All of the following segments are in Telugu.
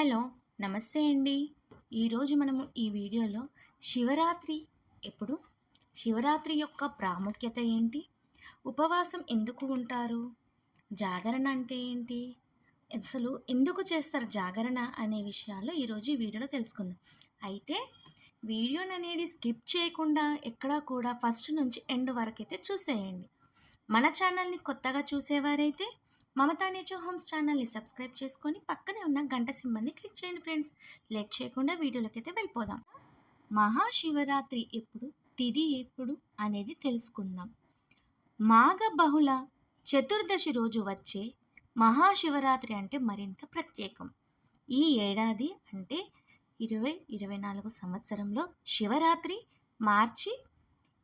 హలో నమస్తే అండి. ఈరోజు మనము ఈ వీడియోలో శివరాత్రి ఎప్పుడు? శివరాత్రి యొక్క ప్రాముఖ్యత ఏంటి? ఉపవాసం ఎందుకు ఉంటారు? జాగరణ అంటే ఏంటి? అసలు ఎందుకు చేస్తారు జాగరణ అనే విషయాలు ఈరోజు ఈ వీడియోలో తెలుసుకుందాం. అయితే వీడియోని అనేది స్కిప్ చేయకుండా ఎక్కడా కూడా ఫస్ట్ నుంచి ఎండ్ వరకు అయితే చూసేయండి. మన ఛానల్ని కొత్తగా చూసేవారైతే మమతా నేచర్ హోమ్స్ ఛానల్ని సబ్స్క్రైబ్ చేసుకొని పక్కనే ఉన్న గంట సింబల్ని క్లిక్ చేయండి ఫ్రెండ్స్. లేట్ చేయకుండా వీడియోలకైతే వెళ్ళిపోదాం. మహాశివరాత్రి ఎప్పుడు తిది ఎప్పుడు అనేది తెలుసుకుందాం. మాఘ బహుళ చతుర్దశి రోజు వచ్చే మహాశివరాత్రి అంటే మరింత ప్రత్యేకం. ఈ ఏడాది అంటే ఇరవై ఇరవై నాలుగు సంవత్సరంలో శివరాత్రి మార్చి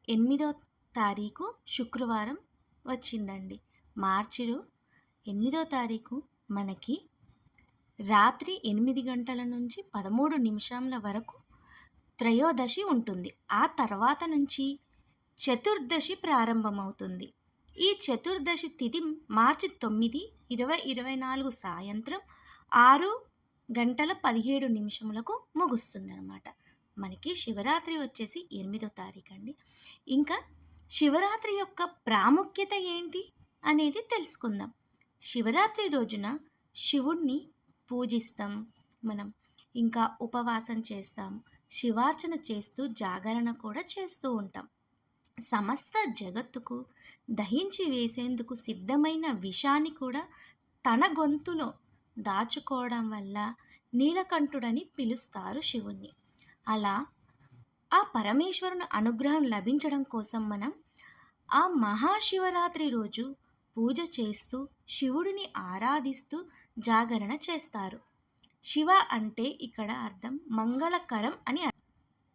ఎనిమిదో తారీఖు శుక్రవారం వచ్చిందండి. మార్చిలో ఎనిమిదో తారీఖు మనకి రాత్రి ఎనిమిది గంటల నుంచి పదమూడు నిమిషాల వరకు త్రయోదశి ఉంటుంది. ఆ తర్వాత నుంచి చతుర్దశి ప్రారంభమవుతుంది. ఈ చతుర్దశి తిథి మార్చి తొమ్మిది ఇరవై ఇరవై నాలుగు సాయంత్రం ఆరు గంటల పదిహేడు నిమిషములకు ముగుస్తుందన్నమాట. మనకి శివరాత్రి వచ్చేసి ఎనిమిదో తారీఖు అండి. ఇంకా శివరాత్రి యొక్క ప్రాముఖ్యత ఏంటి అనేది తెలుసుకుందాం. శివరాత్రి రోజున శివుణ్ణి పూజిస్తాం మనం. ఇంకా ఉపవాసం చేస్తాం. శివార్చన చేస్తూ జాగరణ కూడా చేస్తూ ఉంటాం. సమస్త జగత్తుకు దహించి వేసేందుకు సిద్ధమైన విషాన్ని కూడా తన గొంతులో దాచుకోవడం వల్ల నీలకంఠుడని పిలుస్తారు శివుణ్ణి. అలా ఆ పరమేశ్వరుని అనుగ్రహం లభించడం కోసం మనం ఆ మహాశివరాత్రి రోజు పూజ చేస్తూ శివుడిని ఆరాధిస్తూ జాగరణ చేస్తారు. శివ అంటే ఇక్కడ అర్థం మంగళకరం అని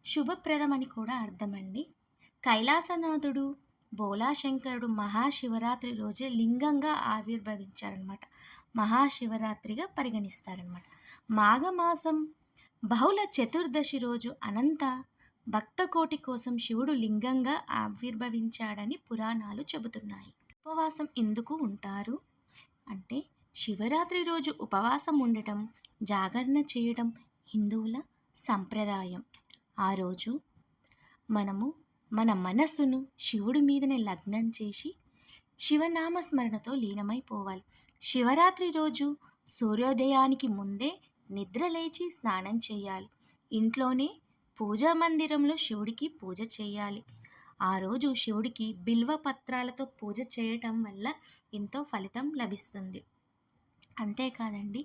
శుభప్రదం అని కూడా అర్థమండి. కైలాసనాథుడు బోలాశంకరుడు మహాశివరాత్రి రోజే లింగంగా ఆవిర్భవించారనమాట మహాశివరాత్రిగా పరిగణిస్తారనమాట మాఘమాసం బహుళ చతుర్దశి రోజు అనంత భక్తకోటి కోసం శివుడు లింగంగా ఆవిర్భవించాడని పురాణాలు చెబుతున్నాయి. ఉపవాసం ఎందుకు ఉంటారు? అంటే శివరాత్రి రోజు ఉపవాసం ఉండటం జాగరణ చేయడం హిందువుల సంప్రదాయం. ఆ రోజు మనము మన మనస్సును శివుడి మీదనే లగ్నం చేసి శివనామస్మరణతో లీనమైపోవాలి. శివరాత్రి రోజు సూర్యోదయానికి ముందే నిద్ర లేచి స్నానం చేయాలి. ఇంట్లోనే పూజా మందిరంలో శివుడికి పూజ చేయాలి. ఆ రోజు శివుడికి బిల్వ పత్రాలతో పూజ చేయటం వల్ల ఎంతో ఫలితం లభిస్తుంది. అంతేకాదండి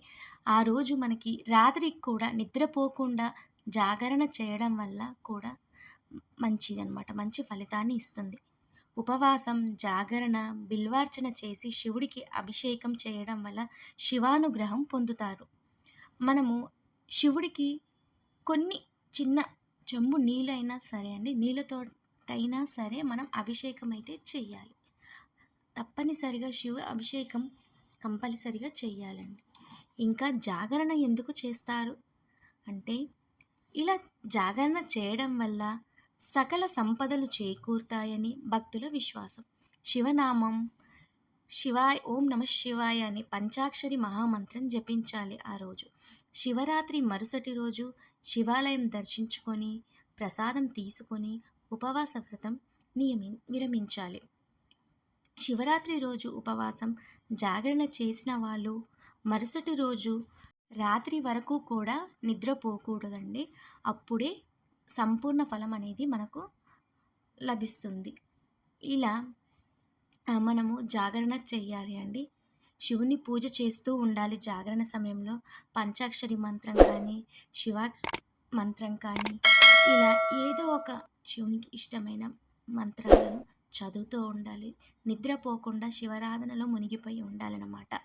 ఆ రోజు మనకి రాత్రికి కూడా నిద్రపోకుండా జాగరణ చేయడం వల్ల కూడా మంచిదన్నమాట. మంచి ఫలితాన్ని ఇస్తుంది. ఉపవాసం జాగరణ బిల్వార్చన చేసి శివుడికి అభిషేకం చేయడం వల్ల శివానుగ్రహం పొందుతారు. మనము శివుడికి కొన్ని చిన్న చెంబు నీళ్ళైనా సరే అండి నీళ్ళతో అయినా సరే మనం అభిషేకం అయితే చెయ్యాలి. తప్పనిసరిగా శివ అభిషేకం కంపల్సరిగా చెయ్యాలండి. ఇంకా జాగరణ ఎందుకు చేస్తారు? అంటే ఇలా జాగరణ చేయడం వల్ల సకల సంపదలు చేకూరుతాయని భక్తుల విశ్వాసం. శివనామం శివాయ్ ఓం నమ శివాయ అని పంచాక్షరి మహామంత్రం జపించాలి ఆ రోజు. శివరాత్రి మరుసటి రోజు శివాలయం దర్శించుకొని ప్రసాదం తీసుకొని ఉపవాస వ్రతం నియమి విరమించాలి. శివరాత్రి రోజు ఉపవాసం జాగరణ చేసిన వాళ్ళు మరుసటి రోజు రాత్రి వరకు కూడా నిద్రపోకూడదండి అప్పుడే సంపూర్ణ ఫలం అనేది మనకు లభిస్తుంది. ఇలా మనము జాగరణ చెయ్యాలి అండి. శివుని పూజ చేస్తూ ఉండాలి జాగరణ సమయంలో. పంచాక్షరి మంత్రం కానీ శివ మంత్రం కానీ ఇలా ఏదో ఒక శివునికి ఇష్టమైన మంత్రాలను చదువుతూ ఉండాలి. నిద్రపోకుండా శివరాధనలో మునిగిపోయి ఉండాలన్నమాట.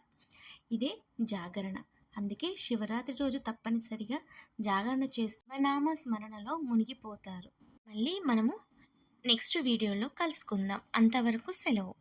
ఇదే జాగరణ. అందుకే శివరాత్రి రోజు తప్పనిసరిగా జాగరణ చేస్తూ నామ స్మరణలో మునిగిపోతారు. మళ్ళీ మనము నెక్స్ట్ వీడియోలో కలుసుకుందాం. అంతవరకు సెలవు.